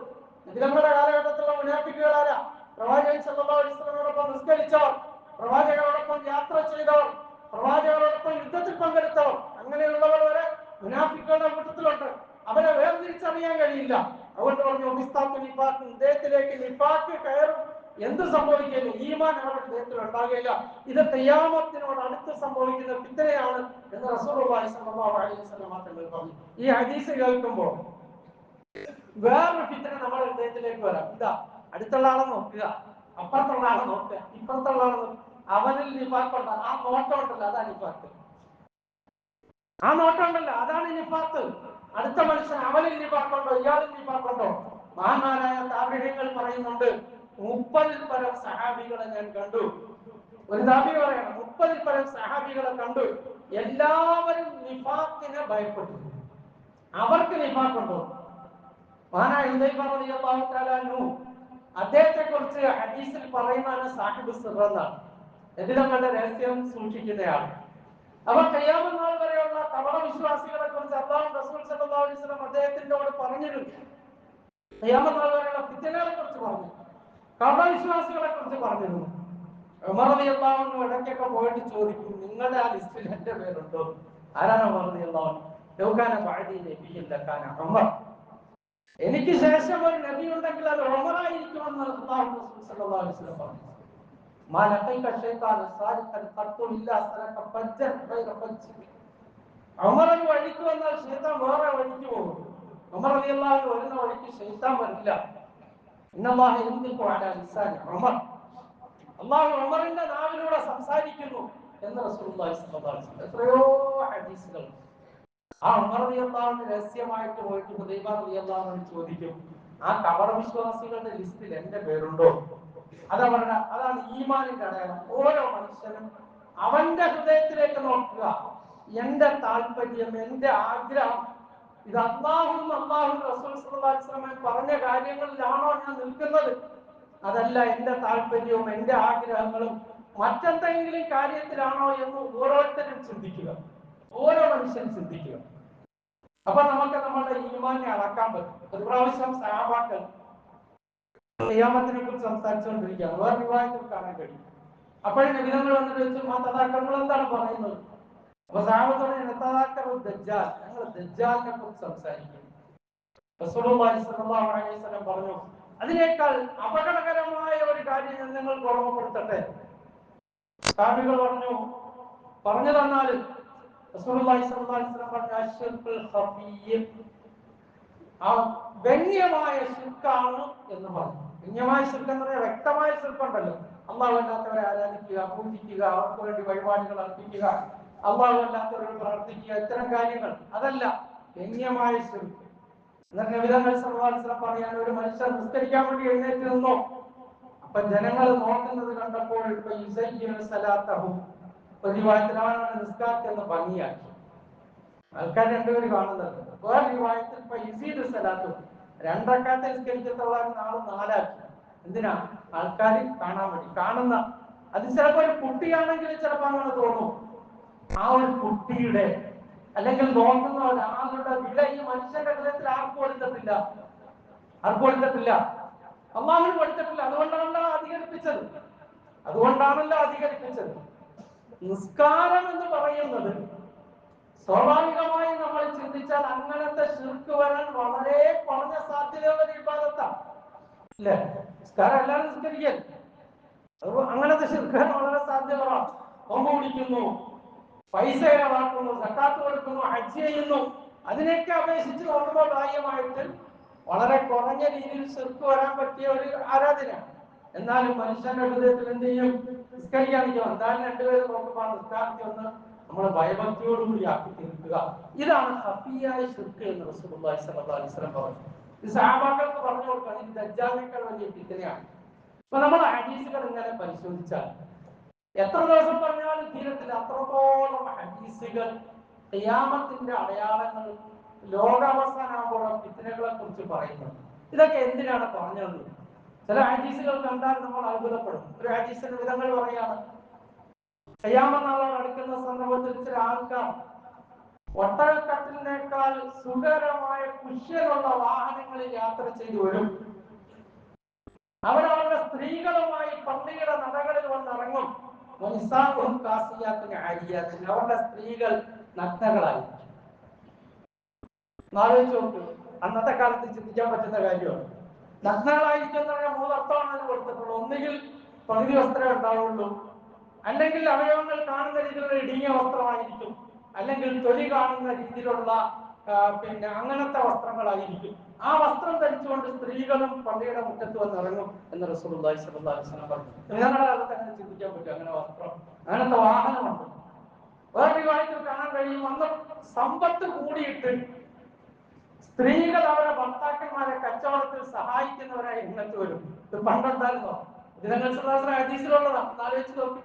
നമ്മുടെ കാലഘട്ടത്തിലുള്ള മുനാഫിക്കുകളാരാ പ്രവാചകൻ വസല്ലമയോടൊപ്പം നിസ്കരിച്ചവർ പ്രവാചകരോടൊപ്പം യാത്ര ചെയ്തവർ പ്രവാചകരോടൊപ്പം യുദ്ധത്തിൽ പങ്കെടുത്തവർ. അങ്ങനെയുള്ളവർ വരെ മുനാഫിക്കുകളുടെ കൂട്ടത്തിലുണ്ട്. അവരെ വേർതിരിച്ചറിയാൻ കഴിയില്ല. അതുകൊണ്ട് പറഞ്ഞു നിഫാക്ക് ഹൃദയത്തിലേക്ക് നിഫാക്ക് കയറും. എന്ത് സംഭവിക്കുന്നു? ഈമാൻ അവരുടെ ഹൃദയത്തിൽ ഉണ്ടാകുകയില്ല. ഇത് തെയ്യാമത്തിനോട് അടുത്ത് സംഭവിക്കുന്ന ഫിത്തനയാണ് എന്ന് വസല്ലം തങ്ങൾ പറഞ്ഞു. ഈ ഹദീസ് കേൾക്കുമ്പോൾ വേറൊരു ഫിത്തന നമ്മുടെ ഹൃദയത്തിലേക്ക് വരാം. ഇതാ അടുത്തുള്ള ആളെ നോക്കുക അപ്പുറത്തുള്ള ആളെ നോക്കുക ഇപ്പുറത്തുള്ള ആളെ അവനിൽ നിഫാക്കുണ്ട് ആ നോട്ടം ഉണ്ടല്ലോ അതാ നിഫാക്ക് ആ നോട്ടം അതാണ് നിഫാത്ത് അടുത്ത മനുഷ്യൻ അവനിൽ നിഫാക്കുണ്ടോ ഇയാളിൽ നിഫാക്കുണ്ടോ മഹാനാരായ താപിഹ്യങ്ങൾ പറയുന്നുണ്ട് മുപ്പതിൽ പരം സഹാബികളെ ഞാൻ കണ്ടു. ഒരു താപി പറയണം മുപ്പതിൽ പരം സഹാബികളെ കണ്ടു. എല്ലാവരും നിഫാക്കിനെ ഭയപ്പെട്ടു. അവർക്ക് നിഫാക്കുണ്ടോ? അദ്ദേഹത്തെ കുറിച്ച് ഹദീസിൽ പറയുന്നതാണ് സാഹിബ് എതിരങ്ങളുടെ രഹസ്യം സൂക്ഷിക്കുന്നയാൾ അപ്പൊ കയ്യാമ നാൾ വരെയുള്ള കപട വിശ്വാസികളെ കുറിച്ച് അള്ളാഹു റസൂൽ സല്ലല്ലാഹു അലൈഹി വസല്ലം അദ്ദേഹത്തിനോട് പറഞ്ഞിരുന്നു. കയ്യാമ നാൾ വരെയുള്ള ഫിത്തനകളെ കുറിച്ച് പറഞ്ഞു. കപട വിശ്വാസികളെ കുറിച്ച് പറഞ്ഞിരുന്നു റളിയല്ലാഹു അൻഹു ഇടയ്ക്കൊക്കെ പോയിട്ട് ചോദിക്കും നിങ്ങളുടെ ആ ലിസ്റ്റിൽ എന്റെ പേരുണ്ടോ? ആരാണ് ലകാന ഉമർ. എനിക്ക് ശേഷം ഒരു നബി ഉണ്ടെങ്കിൽ അത് ഉമറായിരിക്കുമെന്ന് ഉമർ വഴിക്ക് വന്നാൽ ശൈത്താൻ വേറെ വഴിക്ക് പോകും. ഉമർ റളിയല്ലാഹു വരുന്ന വഴിക്ക് ശൈത്താൻ വരില്ല. ഉമർ. അല്ലാഹു ഉമറിന്റെ നാവിലൂടെ സംസാരിക്കുന്നു എന്ന് എത്രയോ ഹദീസുകൾ. ആ ഉമർ റളിയല്ലാഹു രഹസ്യമായിട്ട് പോയിട്ട് ഹുദൈബ റളിയല്ലാഹു ചോദിക്കും ആ കബർ വിശ്വാസികളുടെ ലിസ്റ്റിൽ എന്റെ പേരുണ്ടോ? അതവരുടെ അതാണ് ഈമാനിന്റെ അടയാളം. ഓരോ മനുഷ്യനും അവന്റെ ഹൃദയത്തിലേക്ക് നോക്കുക. എന്റെ താല്പര്യം എന്റെ ആഗ്രഹം ഇത് അള്ളാഹും അള്ളാഹും റസൂൽ സല്ലല്ലാഹു അലൈഹി വസല്ലം പറഞ്ഞ കാര്യങ്ങളിലാണോ ഞാൻ നിൽക്കുന്നത്? അതല്ല എന്റെ താല്പര്യവും എന്റെ ആഗ്രഹങ്ങളും മറ്റെന്തെങ്കിലും കാര്യത്തിലാണോ എന്ന് ഓരോരുത്തരും ചിന്തിക്കുക. ഓരോ മനുഷ്യൻ ചിന്തിക്കുക. അപ്പൊ നമുക്ക് നമ്മുടെ ഈമാനെ അളക്കാൻ പറ്റും. ഒരു പ്രാവശ്യം സഹാബാക്കൾ നിയമത്തിനെ കുറിച്ച് സംസാരിച്ചുകൊണ്ടിരിക്കുകയാണ്. വേറെ വിവാഹത്തിൽ കാണാൻ കഴിയും. അപ്പോഴും നിബിധങ്ങൾ വന്നിട്ട് വെച്ച് എന്താണ് പറയുന്നത്? അപ്പൊ സഹാബത്തോടെ നെത്താക്കർ ദജ്ജാൽ ഞങ്ങൾ ദജ്ജാലിനെ കുറിച്ച് സംസാരിക്കും പറഞ്ഞു അതിനേക്കാൾ അപകടകരമായ ഒരു കാര്യം ഞാൻ നിങ്ങൾക്ക് ഓർമ്മപ്പെടുത്തട്ടെ. സാബികൾ പറഞ്ഞു പറഞ്ഞു തന്നാൽ ആ ഗണ്യമായ ശിർക്കാണ് എന്ന് പറഞ്ഞു. ഗണ്യമായ ശിർക്ക് എന്ന് പറഞ്ഞാൽ വ്യക്തമായ ശിർക്കുണ്ടല്ലോ. അള്ളാഹു അല്ലാത്തവരെ ആരാധിക്കുക പൂജിക്കുക അവർക്ക് വേണ്ടി വഴിപാടുകൾ അർപ്പിക്കുക. അള്ളാഹു അല്ലാത്തവരോട് പ്രാർത്ഥിക്കുക. ഇത്തരം കാര്യങ്ങൾ അതല്ല ഗണ്യമായ ശിർക്ക്. എന്നിട്ട് നബിതങ്ങൾ സർവാത്സരം പറയാൻ ഒരു മനുഷ്യൻ നിസ്കരിക്കാൻ വേണ്ടി എഴുന്നേറ്റ് നിന്നോ? അപ്പൊ ജനങ്ങൾ നോക്കുന്നത് കണ്ടപ്പോൾ ഇപ്പൊ സലാത്തഹു. പ്രതിവായത്തിലാണ് നിസ്കാരത്തെ ഭംഗിയാക്കി ആൾക്കാർ രണ്ടുപേര് കാണുന്നുണ്ട്. വേറെ വിവാഹത്തിൽ ഇപ്പൊ ഇസീദ് സലാത്തു രണ്ടക്കാത്ത നിസ്കരിക്കത്തോളം നാളും നാലാക്കി. എന്തിനാ? ആൾക്കാർ കാണാൻ വേണ്ടി. കാണുന്ന അത് ചിലപ്പോ ഒരു കുട്ടിയാണെങ്കിൽ ചിലപ്പോ അങ്ങനെ തോന്നും. ആ ഒരു കുട്ടിയുടെ അല്ലെങ്കിൽ നോക്കുന്ന ഒരാളുടെ വില ഈ മനുഷ്യന്റെ ഹൃദയത്തിൽ ആർക്കും കൊടുത്തിട്ടില്ല ആർക്കും കൊടുത്തിട്ടില്ല അള്ളാഹുവിന് കൊടുത്തിട്ടില്ല അതുകൊണ്ടാണല്ലോ അധികരിപ്പിച്ചത്. അതുകൊണ്ടാണല്ലോ അധികരിപ്പിച്ചത്. നിസ്കാരം എന്ന് പറയുന്നത് സ്വാഭാവികമായി നമ്മൾ ചിന്തിച്ചാൽ അങ്ങനത്തെ ശിർക്ക് വരാൻ വളരെ കുറഞ്ഞ സാധ്യതയുള്ള വിഭാഗത്താണ്. നിസ്കാരം എല്ലാവരും നിസ്കരിക്കൽ അങ്ങനത്തെ ശിർക്ക് വളരെ സാധ്യത കുറവാണ് കൊമ്പ് പിടിക്കുന്നു. പൈസ ഇടപാക്കുന്നു സക്കാത്ത് കൊടുക്കുന്നു ഹജ്ജ് ചെയ്യുന്നു. അതിനെയൊക്കെ അപേക്ഷിച്ച് നോക്കുമ്പോൾ ബാഹ്യമായിട്ട് വളരെ കുറഞ്ഞ രീതിയിൽ ശിർക്ക് വരാൻ പറ്റിയ ഒരു ആരാധന. എന്നാലും മനുഷ്യന്റെ ഹൃദയത്തിൽ എന്ത് ചെയ്യും? നിസ്കരിക്കാണെങ്കിൽ എന്തായാലും രണ്ടുപേരും നോക്കുമ്പോൾ നിസ്കാരത്തിൽ ഒന്ന് നമ്മൾ ഭയഭക്തിയോടുകൂടി ആക്കി തീർക്കുക. ഇതാണ് ഹഫിയായ ശിർക്ക് എന്ന് റസൂലുള്ളാഹി സ്വല്ലല്ലാഹി അലൈഹി വസല്ലം പറഞ്ഞു. ഇത് സഹാബാക്കൾക്ക് പറഞ്ഞു കൊടുക്കുക ഇത് ദജ്ജാലിനേക്കാൾ വലിയ ഫിത്തനയാണ് അപ്പൊ നമ്മൾ ഹദീസുകൾ ഇങ്ങനെ പരിശോധിച്ചാൽ എത്ര ദിവസം പറഞ്ഞാലും തീരത്തില്ല അത്രത്തോളം ഹദീസുകൾ ഖിയാമത്തിന്റെ അടയാളങ്ങൾ ലോകാവസാനാകുമ്പോൾ ഫിത്തനകളെ കുറിച്ച് പറയുന്നത്. ഇതൊക്കെ എന്തിനാണ് പറഞ്ഞത്? ചില ഹദീസുകൾ കണ്ടാൽ നമ്മൾ അത്ഭുതപ്പെടും ഒരു ഹദീസിന്റെ വിധങ്ങൾ പറയാണ്. ഖിയാമനാളോട് അടുക്കുന്ന സന്ദർഭത്തിൽ ചില ആൾക്കാർ ഒട്ടകക്കട്ടിലിനേക്കാൾ സുഖകരമായ കുഷ്യലുള്ള വാഹനങ്ങളിൽ യാത്ര ചെയ്തു വരും. അവരവരുടെ സ്ത്രീകളുമായി പള്ളിയുടെ നടകളിൽ വന്നിറങ്ങും. അവരുടെ സ്ത്രീകൾ നോക്ക്. അന്നത്തെ കാലത്ത് ചിന്തിക്കാൻ പറ്റുന്ന കാര്യമാണ്. നഗ്നകളായിരിക്കും എന്ന് പറഞ്ഞാൽ മൂന്നർത്ഥമാണ് അതിന് കൊടുത്തിട്ടുള്ളത് ഒന്നുകിൽ പകുതി വസ്ത്രമേ ഉണ്ടാവുള്ളൂ. അല്ലെങ്കിൽ അവയവങ്ങൾ കാണുന്ന രീതിയിലുള്ള ഇടുങ്ങിയ വസ്ത്രമായിരിക്കും. അല്ലെങ്കിൽ തൊലി കാണുന്ന രീതിയിലുള്ള പിന്നെ അങ്ങനത്തെ വസ്ത്രങ്ങളായിരിക്കും. ആ വസ്ത്രം ധരിച്ചുകൊണ്ട് സ്ത്രീകളും പള്ളിയുടെ മുറ്റത്ത് വന്ന് ഇറങ്ങും എന്ന് റസൂർ പറഞ്ഞു. ഞങ്ങളുടെ ചിന്തിക്കാൻ പറ്റും അങ്ങനെ വസ്ത്രം. അങ്ങനത്തെ വാഹനമുണ്ട്. വേറെ കാര്യത്തിൽ കാണാൻ കഴിയും. അന്ന് സമ്പത്ത് കൂടിയിട്ട് സ്ത്രീകൾ അവരുടെ ഭർത്താക്കന്മാരെ കച്ചവടത്തിൽ സഹായിക്കുന്നവരായി രംഗത്ത് വരും. ഇത് പണ്ടുണ്ടായിരുന്നോ ഹദീസിലുള്ളതാണ് ആലോചിച്ച് നോക്കി.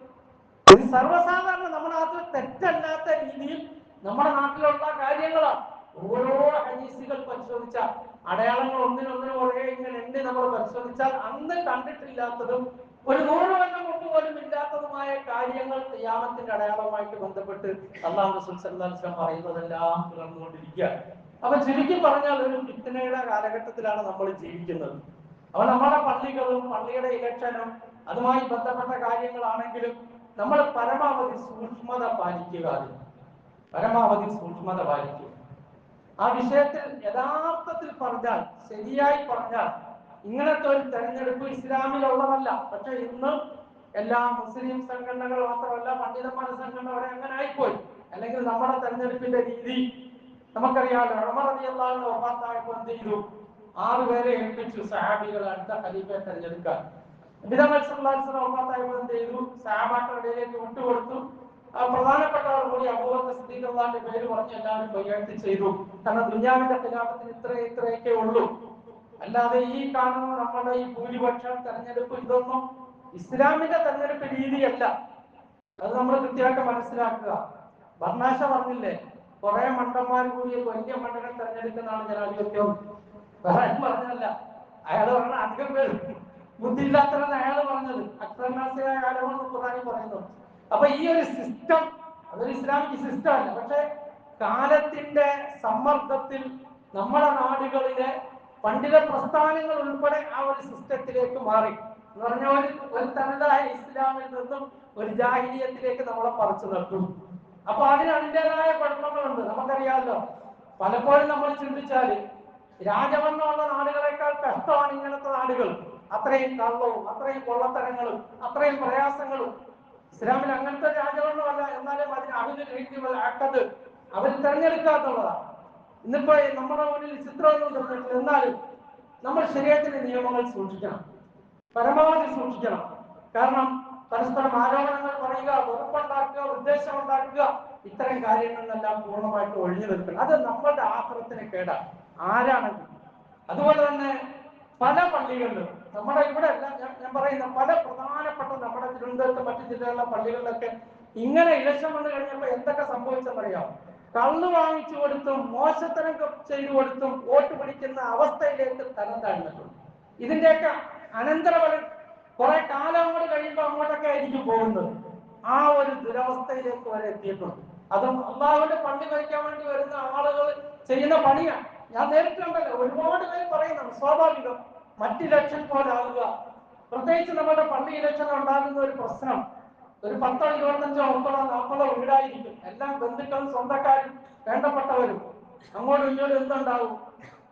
ഇത് സർവസാധാരണ നമ്മുടെ നാട്ടിൽ തെറ്റല്ലാത്ത രീതിയിൽ നമ്മുടെ നാട്ടിലുള്ള കാര്യങ്ങളാണ്. ഓരോ ഹദീസുകൾ പരിശോധിച്ച അടയാളങ്ങൾ ഒന്നിനൊന്നിനും പുറകെ ഇങ്ങനെ എണ്ണി നമ്മൾ പരിശോധിച്ചാൽ അന്ന് കണ്ടിട്ടില്ലാത്തതും ഒരു നൂറ് കൊല്ലം മുമ്പ് പോലും ഇല്ലാത്തതുമായ കാര്യങ്ങൾ യാമത്തിന്റെ അടയാളവുമായിട്ട് ബന്ധപ്പെട്ട് അള്ളാഹു പറയുന്നതെല്ലാം തുടർന്നുകൊണ്ടിരിക്കുക അപ്പൊ ചുരുക്കി പറഞ്ഞാൽ ഒരു ഫിത്തനയുടെ കാലഘട്ടത്തിലാണ് നമ്മൾ ജീവിക്കുന്നത്. അപ്പൊ നമ്മുടെ പള്ളികളും പള്ളിയുടെ ഇലക്ഷനും അതുമായി ബന്ധപ്പെട്ട കാര്യങ്ങളാണെങ്കിലും നമ്മൾ പരമാവധി സൂക്ഷ്മത പാലിക്കുക പരമാവധി സൂക്ഷ്മത പാലിക്കുക. ആ വിഷയത്തിൽ യഥാർത്ഥത്തിൽ പറഞ്ഞാൽ ശരിയായി പറഞ്ഞാൽ ഇങ്ങനത്തെ ഒരു തെരഞ്ഞെടുപ്പ് ഇസ്ലാമിലുള്ളതല്ല. പക്ഷെ ഇന്ന് എല്ലാ മുസ്ലിം സംഘടനകൾ മാത്രമല്ല പണ്ഡിതന്മാരുടെ സംഘടന അവിടെ അങ്ങനെ ആയിപ്പോയി. അല്ലെങ്കിൽ നമ്മുടെ തെരഞ്ഞെടുപ്പിന്റെ രീതി നമുക്കറിയാമല്ലോ ഉമർ റളിയല്ലാഹു വഫാത്തായപ്പോൾ എന്ത് ചെയ്തു? ആറ് പേരെ ഏൽപ്പിച്ചു സഹാബികൾ അടുത്ത ഖലീഫയെ തെരഞ്ഞെടുക്കാൻ. വസല്ലം വഫാത്തായപ്പോൾ എന്ത് ചെയ്തു? സഹാബാക്കളുടെ ഇടയിലേക്ക് വിട്ടുകൊടുത്തു. പ്രധാനപ്പെട്ടവർ കൂടി അബൂബക്കർ സിദ്ദീഖ് പേര് പറഞ്ഞ് എല്ലാവരും കൈകാര്യം ചെയ്തു. കാരണം ദുനിയാവിന്റെ ഖിലാഫത്തിന് ഇത്ര ഇത്രയൊക്കെ ഉള്ളൂ. അല്ലാതെ ഈ കാണുന്ന നമ്മുടെ ഈ ഭൂരിപക്ഷം തെരഞ്ഞെടുപ്പ് ഇതൊന്നും ഇസ്ലാമിന്റെ തെരഞ്ഞെടുപ്പ് രീതിയല്ല. അത് നമ്മൾ കൃത്യമായിട്ട് മനസ്സിലാക്കുക. ഭർണാശ പറഞ്ഞില്ലേ കുറെ മണ്ടന്മാർ കൂടി വലിയ മണ്ടനെ തെരഞ്ഞെടുക്കുന്നതാണ് ജനാധിപത്യം. വേറെ പറഞ്ഞല്ല അയാൾ പറഞ്ഞ അധികം പേര് ബുദ്ധിയില്ലാത്തതാണ് അയാൾ പറഞ്ഞത്. അക്രമാസിയായ കാലമെന്ന് ഖുറാനി പറയുന്നു അപ്പൊ ഈ ഒരു സിസ്റ്റം അതൊരു ഇസ്ലാമിക് സിസ്റ്റം അല്ല. പക്ഷെ കാലത്തിന്റെ സമ്മർദ്ദത്തിൽ നമ്മുടെ നാടുകളിലെ പണ്ഡിത പ്രസ്ഥാനങ്ങൾ ഉൾപ്പെടെ ആ ഒരു സിസ്റ്റത്തിലേക്ക് മാറി. എന്ന് പറഞ്ഞ ഒരു തനതായ ഇസ്ലാമിൽ നിന്നും ഒരു ജാഹിലിയത്തിലേക്ക് നമ്മളെ പറിച്ചു നിർത്തും അപ്പൊ അതിന് അതിന്റെതായ കുഴപ്പങ്ങളുണ്ട് നമുക്കറിയാമല്ലോ. പലപ്പോഴും നമ്മൾ ചിന്തിച്ചാൽ രാജഭരണമുള്ള നാടുകളെക്കാൾ കഷ്ടമാണ് ഇങ്ങനത്തെ നാടുകൾ. അത്രയും കള്ളവും അത്രയും കൊള്ളത്തരങ്ങളും അത്രയും പ്രയാസങ്ങളും. ഇസ്ലാമിൽ അങ്ങനത്തെ രാജഭരണമല്ല എന്നാലും അതിന് അഭിന് ആക്കത് അവർ ഇന്നിപ്പോ നമ്മുടെ മുന്നിൽ ചിത്രമൊന്നും തന്നിട്ടില്ല എന്നാലും നമ്മൾ ശരീരത്തിന്റെ നിയമങ്ങൾ സൂക്ഷിക്കണം. പരമാവധി സൂക്ഷിക്കണം. കാരണം പരസ്പരം ആരോപണങ്ങൾ പറയുക ഉറപ്പുണ്ടാക്കുക ഉദ്ദേശം ഉണ്ടാക്കുക ഇത്തരം കാര്യങ്ങളിലെല്ലാം പൂർണമായിട്ട് ഒഴിഞ്ഞു നിൽക്കണം. അത് നമ്മളുടെ ആഹ്ലത്തിന് കേടാണ്. ആരാണ് അതുപോലെ തന്നെ പല പള്ളികളിലും നമ്മുടെ ഇവിടെ അല്ല ഞാൻ പറയുന്ന പല പ്രധാനപ്പെട്ട നമ്മുടെ തിരുവനന്തപുരത്ത് മറ്റു ജില്ലകളിലെ പള്ളികളിലൊക്കെ ഇങ്ങനെ ഇലക്ഷൻ വന്നു കഴിഞ്ഞപ്പോൾ എന്തൊക്കെ സംഭവിച്ചെന്നറിയാം കള്ളു വാങ്ങിച്ചു കൊടുത്തും മോശത്തരം ചെയ്തു കൊടുത്തും വോട്ട് പിടിക്കുന്ന അവസ്ഥയിലേക്ക് തരം താഴ്ന്നിട്ടുണ്ട്. ഇതിന്റെയൊക്കെ അനന്തരഫലം കുറെ കാലം അങ്ങോട്ട് കഴിയുമ്പോൾ അങ്ങോട്ടൊക്കെ ആയിരിക്കും പോകുന്നത്. ആ ഒരു ദുരവസ്ഥയിലേക്ക് വരെ എത്തിയിട്ടുണ്ട്. അതും അള്ളാഹുവിന്റെ പള്ളി ഭരിക്കാൻ വേണ്ടി വരുന്ന ആളുകൾ ചെയ്യുന്ന പണിയാണ് ഞാൻ നേരിട്ട് കണ്ടല്ലോ ഒരുപാട് പേര് പറയുന്നുണ്ട് സ്വാഭാവികം. മറ്റ് ഇലക്ഷൻ പോലെ ആവുക. പ്രത്യേകിച്ച് നമ്മുടെ പള്ളി ഇലക്ഷൻ ഉണ്ടാകുന്ന ഒരു പ്രശ്നം. ഒരു പത്തോ ഇരുപത്തഞ്ചോ മുപ്പതോ നാൽപ്പതോ വീടായിരിക്കും. എല്ലാം ബന്ധുക്കളും സ്വന്തക്കാരും വേണ്ടപ്പെട്ടവരും. അങ്ങോട്ടും ഇങ്ങോട്ടും എന്തുണ്ടാവും?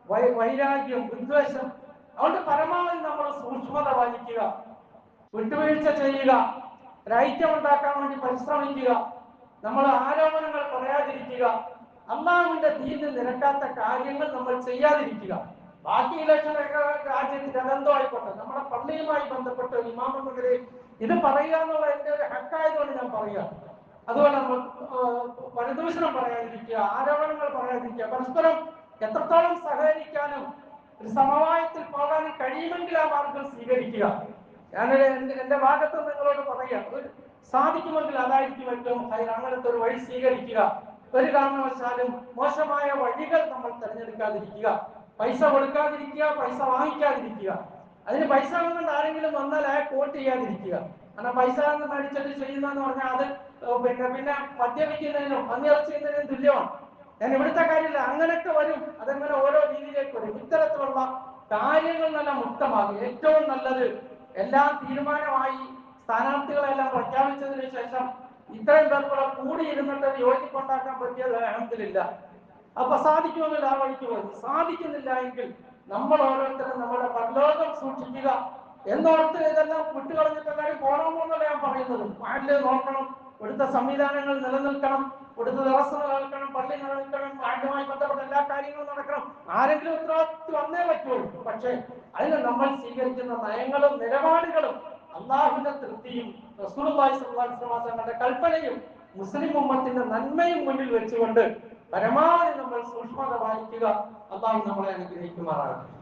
വൈ വൈരാഗ്യം വിദ്വേഷം. അതുകൊണ്ട് പരമാവധി നമ്മൾ സൂക്ഷ്മത പാലിക്കുക. വിട്ടുവീഴ്ച ചെയ്യുക. ഉണ്ടാക്കാൻ വേണ്ടി പരിശ്രമിക്കുക. നമ്മൾ ആരോപണങ്ങൾ പറയാതിരിക്കുക. അള്ളാഹുവിന്റെ ദീന് നിരക്കാത്ത കാര്യങ്ങൾ നമ്മൾ ചെയ്യാതിരിക്കുക. ബാക്കി ഇലക്ഷനൊക്കെ രാജ്യത്തിന്റെ അതെന്തോ ആയിക്കോട്ടെ നമ്മുടെ പള്ളിയുമായി ബന്ധപ്പെട്ട ഇമാമെ ഇത് പറയുക എന്നുള്ള എന്റെ ഒരു ഹക്കായതുകൊണ്ട് ഞാൻ പറയുക. അതുപോലെ പരദൂഷണം പറയാതിരിക്കുക ആരോപണങ്ങൾ പറയാതിരിക്കുക പരസ്പരം എത്രത്തോളം സഹകരിക്കാനും ഒരു സമവായത്തിൽ പോകാനും കഴിയുമെങ്കിൽ ആ മാർഗം സ്വീകരിക്കുക. ഞാൻ എന്റെ ഭാഗത്ത് നിങ്ങളോട് പറയുക സാധിക്കുമെങ്കിൽ അതായിരിക്കും ഏറ്റവും അങ്ങനത്തെ ഒരു വഴി സ്വീകരിക്കുക. ഒരു കാരണവശാലും മോശമായ വഴികൾ നമ്മൾ തിരഞ്ഞെടുക്കാതിരിക്കുക. പൈസ കൊടുക്കാതിരിക്കുക പൈസ വാങ്ങിക്കാതിരിക്കുക. അതിന് പൈസ കൊണ്ട് ആരെങ്കിലും വന്നാൽ അയാൾ കോട്ട് ചെയ്യാതിരിക്കുക. കാരണം പൈസ എന്ന് മേടിച്ചിട്ട് ചെയ്യുന്നതെന്ന് പറഞ്ഞാൽ അത് പിന്നെ പിന്നെ മദ്യപിക്കുന്നതിനും പന്നിയിറച്ചി ചെയ്യുന്നതിനും തുല്യമാണ്. ഞാൻ ഇവിടുത്തെ കാര്യമില്ല അങ്ങനെയൊക്കെ വരും. അതങ്ങനെ ഓരോ രീതിയിലേക്ക് വരും. ഇത്തരത്തിലുള്ള കാര്യങ്ങൾ നല്ല മുക്തമാകും ഏറ്റവും നല്ലത് എല്ലാം തീരുമാനമായി സ്ഥാനാർത്ഥികളെല്ലാം പ്രഖ്യാപിച്ചതിന് ശേഷം ഇത്രയും പേർക്കുള്ള കൂടി ഇരുന്നിട്ട് യോജിപ്പുണ്ടാക്കാൻ പറ്റിയത് അഹമ്മദില്ല അപ്പൊ സാധിക്കുമെങ്കിൽ ആ വഴിക്ക് പോയി സാധിക്കുന്നില്ല എങ്കിൽ നമ്മൾ ഓരോരുത്തരും നമ്മുടെ പരലോകം സൂക്ഷിക്കുക. എന്നോർത്ത് ഇതെല്ലാം വിട്ടുകളഞ്ഞിട്ട് കാര്യം പോകണമെന്നല്ല ഞാൻ പറയുന്നത്. പാട്ടിൽ നോക്കണം ഇവിടുത്തെ സംവിധാനങ്ങൾ നിലനിൽക്കണം ഇവിടുത്തെ ദിവസം നിലനിൽക്കണം പള്ളി നിലനിൽക്കണം പാട്ടുമായി ബന്ധപ്പെട്ട എല്ലാ കാര്യങ്ങളും നടക്കണം. ആരെങ്കിലും ഉത്തരവാദിത്വം വന്നേ പറ്റുള്ളൂ. പക്ഷേ അതിന് നമ്മൾ സ്വീകരിക്കുന്ന നയങ്ങളും നിലപാടുകളും അള്ളാഹുവിന്റെ തൃപ്തിയും അലൈഹി വസല്ലം തങ്ങളുടെ കൽപ്പനയും മുസ്ലിം ഉമ്മത്തിന്റെ നന്മയും മുന്നിൽ വെച്ചുകൊണ്ട് പരമാവധി നമ്മൾ സൂക്ഷ്മത പാലിക്കുക. അള്ളാഹു നമ്മളെ അനുഗ്രഹിക്കുമാറാകട്ടെ.